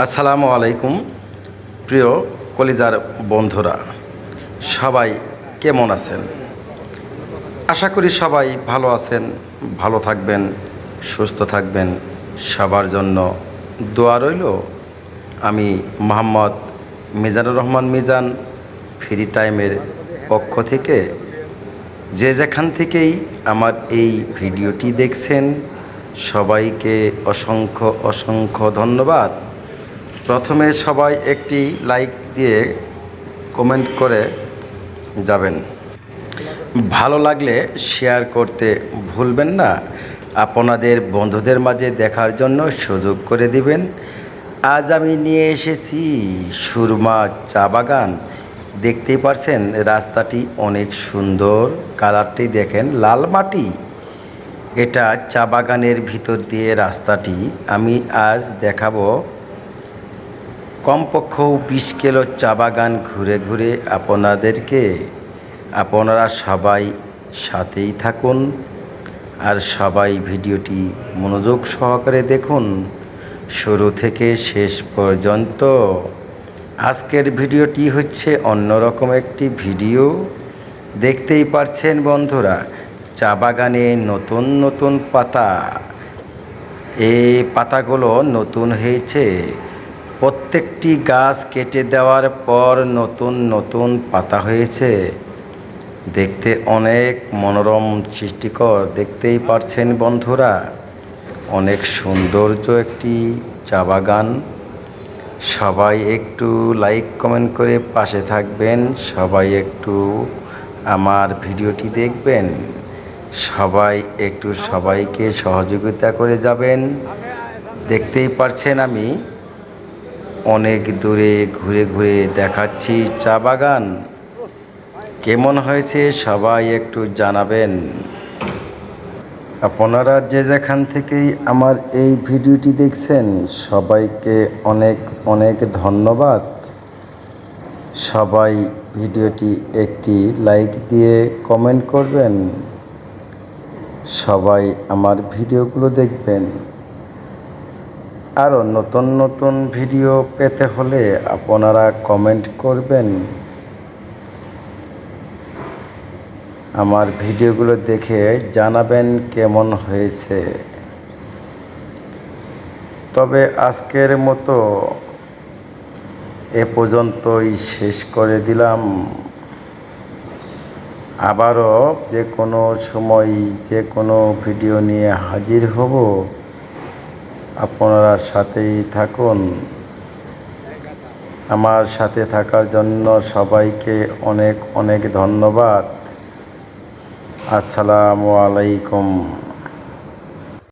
আসসালামু আলাইকুম, প্রিয় কলিজার বন্ধুরা। সবাই কেমন আছেন? আশা করি সবাই ভালো আছেন, ভালো থাকবেন, সুস্থ থাকবেন। সবার জন্য দোয়া রইল। আমি মোহাম্মদ মিজানুর রহমান মিজান, ফ্রি টাইমের পক্ষ থেকে। যে যেখান থেকেই আমার এই ভিডিওটি দেখছেন, সবাইকে অসংখ্য অসংখ্য ধন্যবাদ। প্রথমে সবাই একটি লাইক দিয়ে কমেন্ট করে যাবেন। ভালো লাগলে শেয়ার করতে ভুলবেন না। আপনাদের বন্ধুদের মাঝে দেখার জন্য সুযোগ করে দিবেন। আজ আমি নিয়ে এসেছি সুরমা চা বাগান। দেখতেই পারছেন রাস্তাটি অনেক সুন্দর। কালারটি দেখেন লাল মাটি। এটা চা বাগানের ভিতর দিয়ে রাস্তাটি। আমি আজ দেখাবো কমপক্ষেও বিশ কিলো চা বাগান ঘুরে ঘুরে আপনাদেরকে, আপনারা সবাই সাথেই থাকুন আর সবাই ভিডিওটি মনোযোগ সহকারে দেখুন। শুরু থেকে শেষ পর্যন্ত আজকের ভিডিওটি হচ্ছে অন্যরকম একটি ভিডিও। দেখতেই পারছেন বন্ধুরা, চা বাগানে নতুন নতুন পাতা। এই পাতাগুলো নতুন হয়েছে। প্রত্যেকটি গাছ কেটে দেওয়ার পর নতুন নতুন পাতা হয়েছে। দেখতে অনেক মনোরম সৃষ্টিকর, দেখতেই পারছেন বন্ধুরা। অনেক সৌন্দর্য একটি চা বাগান। সবাই একটু লাইক, কমেন্ট করে পাশে থাকবেন। সবাই একটু আমার ভিডিওটি দেখবেন। সবাই একটু সবাইকে সহযোগিতা করে যাবেন। দেখতেই পারছেন আমি। অনেক দূরে ঘুরে ঘুরে দেখাচ্ছি চা বাগান। কেমন হয়েছে সবাই একটু জানাবেন। আপনারা যে যেখান থেকেই আমার এই ভিডিওটি দেখছেন, সবাইকে অনেক অনেক ধন্যবাদ। সবাই ভিডিওটি একটি লাইক দিয়ে কমেন্ট করবেন। সবাই আমার ভিডিওগুলো দেখবেন। আরও নতুন নতুন ভিডিও পেতে হলে আপনারা কমেন্ট করবেন। আমার ভিডিওগুলো দেখে জানাবেন কেমন হয়েছে। তবে আজকের মতো এ পর্যন্তই শেষ করে দিলাম। আবারও যে কোনো সময় যে কোনো ভিডিও নিয়ে হাজির হব। আপনারা সাথেই থাকুন। আমার সাথে থাকার জন্য সবাইকে অনেক অনেক ধন্যবাদ। আসসালামু আলাইকুম।